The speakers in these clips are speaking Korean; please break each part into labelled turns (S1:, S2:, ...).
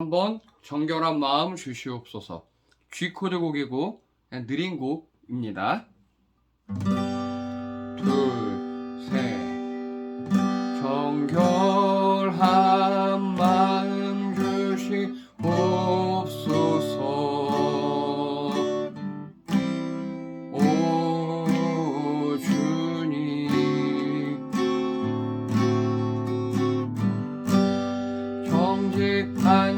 S1: 한번 정결한 마음 주시옵소서. G 코드 곡이고 그냥 느린 곡입니다. 둘, 셋. 정결한 마음 주시옵소서. 오 주님. 정직한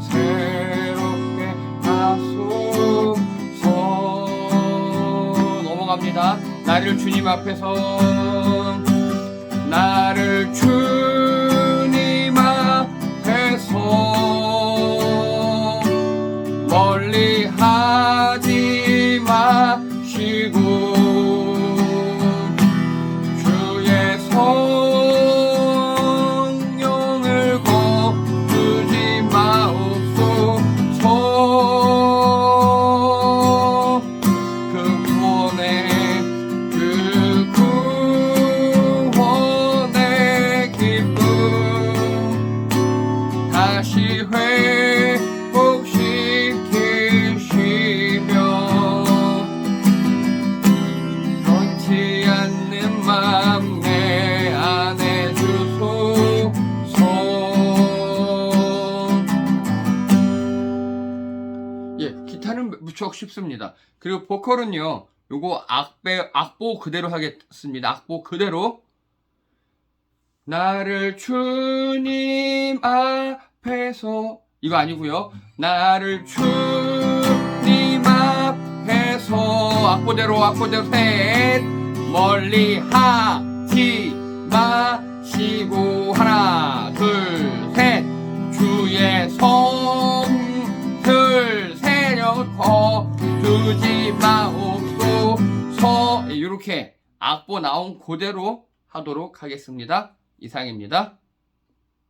S1: 새롭게 하소서 넘어갑니다. 나를 주님 앞에서 나를 주님 앞에서 멀리 하 예, 기타는 무척 쉽습니다. 그리고 보컬은요, 요거 악배, 악보 그대로 하겠습니다. 악보 그대로. 나를 주님 앞에서, 이거 아니고요 나를 주님 앞에서, 악보대로, 악보대로, 셋. 멀리 하지 마시고, 하나, 거두지 마옵소서 이렇게 악보 나온 그대로 하도록 하겠습니다. 이상입니다.